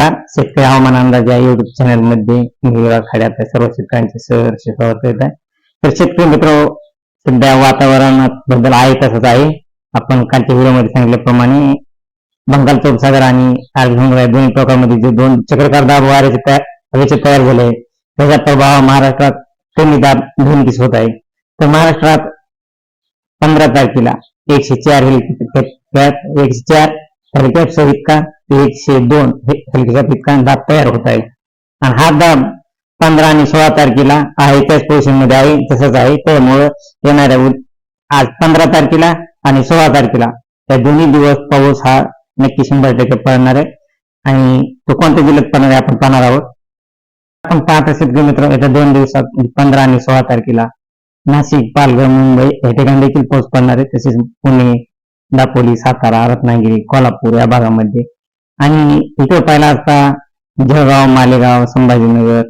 नमस्कार. शेतकरी हवामान अंदाज या युट्यूब चॅनलमध्ये मी युवराज सर्व शेतकऱ्यांचे सहर्ष स्वागत करत आहे. तर शेतकरी मित्र सध्या वातावरणात बद्दल आहे तसंच आहे. आपण कालच्या व्हिडिओमध्ये सांगितल्याप्रमाणे बंगाल उपसागर आणि अरबी या दोन्ही टोकामध्ये जे दोन चक्रकार दाब वाऱ्याचे हवेचे तयार झाले त्याचा प्रभाव महाराष्ट्रात कमी दाब दोन दिस होत आहे. तर महाराष्ट्रात पंधरा तारखेला एकशे चार हेलिकॉप्टर एकशे चार हेलिकॉप्टर इतका ते एकशे दोन हे हेलिकॉप्टर पितकान दाब तयार होत आहे. आणि हा दाब पंधरा आणि सोळा तारखेला आहे त्याच पोझिशनमध्ये आहे तसंच आहे. त्यामुळं येणाऱ्या आज पंधरा तारखेला आणि सोळा तारखेला या दोन्ही दिवस पाऊस हा नक्की शंभर टक्के पडणार आहे. आणि तो कोणत्या जिल्ह्यात पडणार आहे आपण पाहणार आहोत. आपण पाहत शेतकरी मित्र येत्या दोन दिवसात पंधरा आणि सोळा तारखेला नाशिक पालघर मुंबई या ठिकाणी देखील पाऊस पडणार आहे. तसेच पुणे दापोली सातारा रत्नागिरी कोल्हापूर या भागामध्ये आणि इकडे पाहिला असता जळगाव मालेगाव संभाजीनगर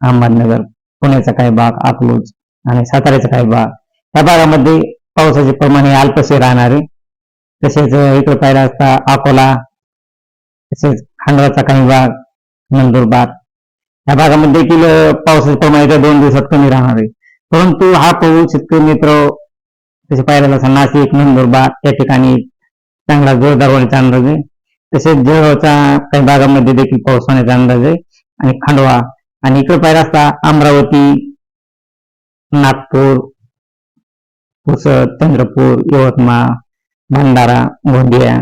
अहमदनगर पुण्याचा काही भाग अकलूज आणि साताऱ्याचा काही भाग. या भागामध्ये पावसाचे प्रमाण हे अल्पसे राहणार. आहे तसेच इकडे पाहिला असता अकोला तसेच खांडवाचा काही भाग नंदुरबार. या भागामध्ये देखील पावसाचे प्रमाण येत्या दोन दिवसात कमी राहणार आहे. परंतु हा पाऊस शेतकरी मित्र तसे पाहिला असता नाशिक नंदुरबार या ठिकाणी चांगला जोरदार होण्याचा अंदाज आहे. तसेच जळगावच्या काही भागामध्ये देखील पाऊस होण्याचा अंदाज आहे. आणि खांडवा आणि इकडे पाहिला असता अमरावती नागपूर पुसद चंद्रपूर यवतमाळ भंडारा गोंदिया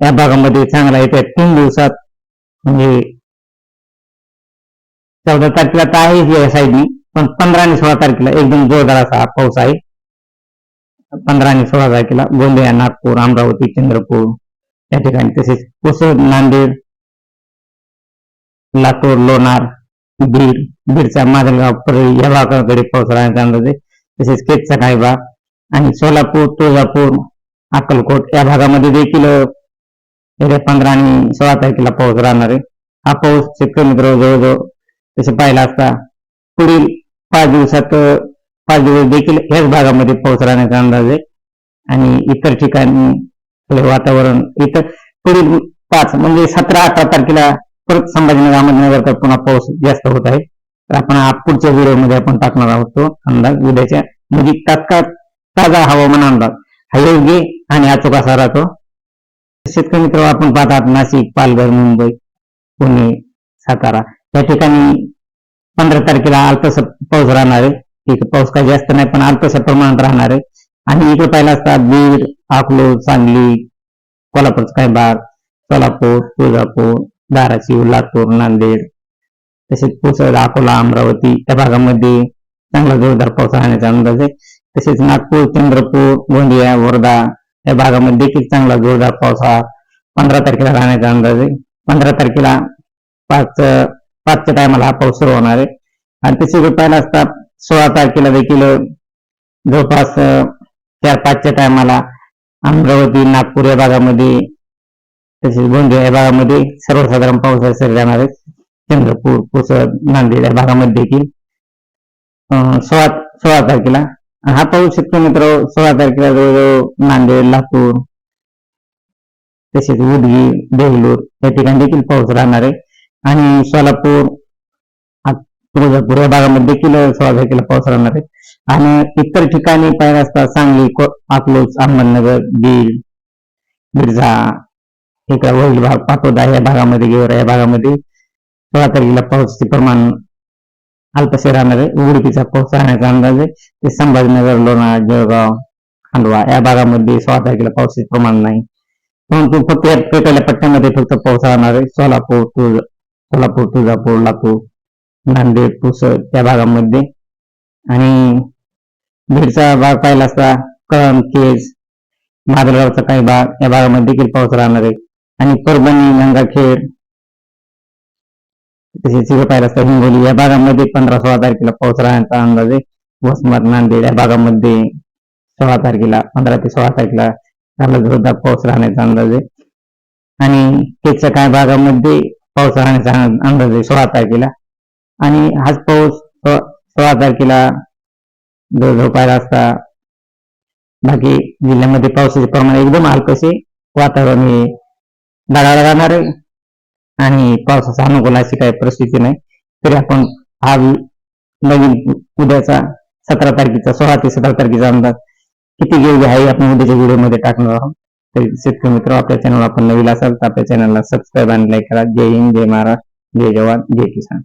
या भागामध्ये चांगला येत्या तीन दिवसात म्हणजे चौदा तारखेला तर आहे या साईडनी पण पंधरा आणि सोळा तारखेला एकदम जोरदार असा पाऊस आहे. पंधरा आणि सोळा तारखेला गोंदिया नागपूर अमरावती चंद्रपूर या ठिकाणी तसेच कोसळ नांदेड लातूर लोणार बीड बीडचा माजलगाव परळी या भागाकडे पाऊस राहण्याचा अंदाज आहे तसेच केजचा काही आणि सोलापूर तुळजापूर अक्कलकोट या भागामध्ये देखील येत्या पंधरा आणि सोळा तारखेला पाऊस राहणार. आहे हा पाऊस शेतकरी मित्र जवळजवळ तसे पाहिला असता पुढील पाच दिवसात पाच दिवस देखील याच भागामध्ये पाऊस राहण्याचा अंदाज आहे. आणि इतर ठिकाणी पुढे वातावरण. इथं पुढील पाच म्हणजे सतरा अठरा तारखेला परत संभाजीनगर अहमदनगर तर पुन्हा पाऊस जास्त होत आहे. तर आपण पुढच्या व्हिडिओमध्ये आपण टाकणार आहोत तो अंदाज. उद्याच्या म्हणजे तात्काळ ताजा हवामान अंदाज. हा योग्य आणि अचूक असा राहतो. शेतकरी मित्र आपण पाहतात नाशिक पालघर मुंबई पुणे सातारा. या ठिकाणी पंधरा तारखेला अल्पस पाऊस राहणार आहे. इथे पाऊस काही जास्त नाही पण अल्पशा प्रमाणात राहणार आहे. आणि इकडे पाहिला असता बीड अकलूज सांगली कोल्हापूरचा काही भाग सोलापूर तुळजापूर धाराशिव लातूर नांदेड तसेच पुसद अकोला अमरावती त्या भागामध्ये चांगला जोरदार पाऊस राहण्याचा अंदाज आहे. तसेच नागपूर चंद्रपूर गोंदिया वर्धा या भागामध्ये देखील चांगला जोरदार पाऊस हा पंधरा तारखेला राहण्याचा अंदाज आहे. पंधरा तारखेला पाच पाचच्या टायमाला हा पाऊस सुरू होणार आहे. आणि तसे पाहिला असता सोळा तारखेला देखील जवळपास चार पाचच्या टायमाला अमरावती नागपूर या भागामध्ये तसेच गोंदिया या भागामध्ये सर्वसाधारण पावसाळा सर राहणार आहे चंद्रपूर पुसद नांदेड या भागामध्ये देखील. सोळा सोळा तारखेला. हा पाऊस शकतो मित्र सोळा तारखेला जवळजवळ नांदेड लातूर तसेच उदगीर देहलूर या ठिकाणी देखील पाऊस राहणार आहे. आणि सोलापूर तुळजा पूर्व भागामध्ये देखील सोळा तारखेला पाऊस राहणार आहे. आणि इतर ठिकाणी पाहिजे असता सांगली को- अकलूज अहमदनगर बीड बिरझा इकडे वडील भाग पाटोदा या भागामध्ये गेवरा या भागामध्ये सोळा तारखेला पाऊसचे प्रमाण अल्पसे राहणार आहे. उडपीचा पाऊस राहण्याचा अंदाज आहे. ते संभाजीनगर लोणार जळगाव खांडवा या भागामध्ये सोळा तारखेला पावसाचे प्रमाण नाही. परंतु फक्त या पेटवल्या पट्ट्यामध्ये फक्त पाऊस राहणार आहे. सोलापूर तुळ सोलापूर तुळजापूर लातूर नांदेड पुसद त्या भागामध्ये. आणि बीडचा भाग पाहिला असता कळम केज मादलगावचा काही भाग या भागामध्ये देखील पाऊस राहणार आहे. आणि परभणी गंगाखेड तसेच इकडे पाहिलं असता हिंगोली या भागामध्ये पंधरा सोळा तारखेला पाऊस राहण्याचा अंदाज आहे. वसमत नांदेड या भागामध्ये सोळा तारखेला पंधरा ते सोळा तारखेला चांगला जोरदार पाऊस राहण्याचा अंदाज आहे. आणि केच्या काही भागामध्ये पाऊस राहण्याचा अंदाज आहे सोळा तारखेला. आणि हाच पाऊस सोळा तारखेला झोपायला असता. बाकी जिल्ह्यामध्ये पावसाचे प्रमाण एकदम हलकसे वातावरण हे ढगाळ राहणार आहे. आणि पावसाचा अनुकूल अशी काही परिस्थिती नाही. तरी आपण हा नवीन उद्याचा सतरा तारखेचा सोळा ते सतरा तारखेचा अंदाज किती गेले आहे आपण उद्याच्या व्हिडिओमध्ये टाकणार आहोत. तर शेतकरी मित्र आपल्या चॅनल आपण नवीन असाल तर आपल्या चॅनलला सबस्क्राईब आणि लाईक करा. जय हिंद जय महाराष्ट्र जय जवान जय किसान.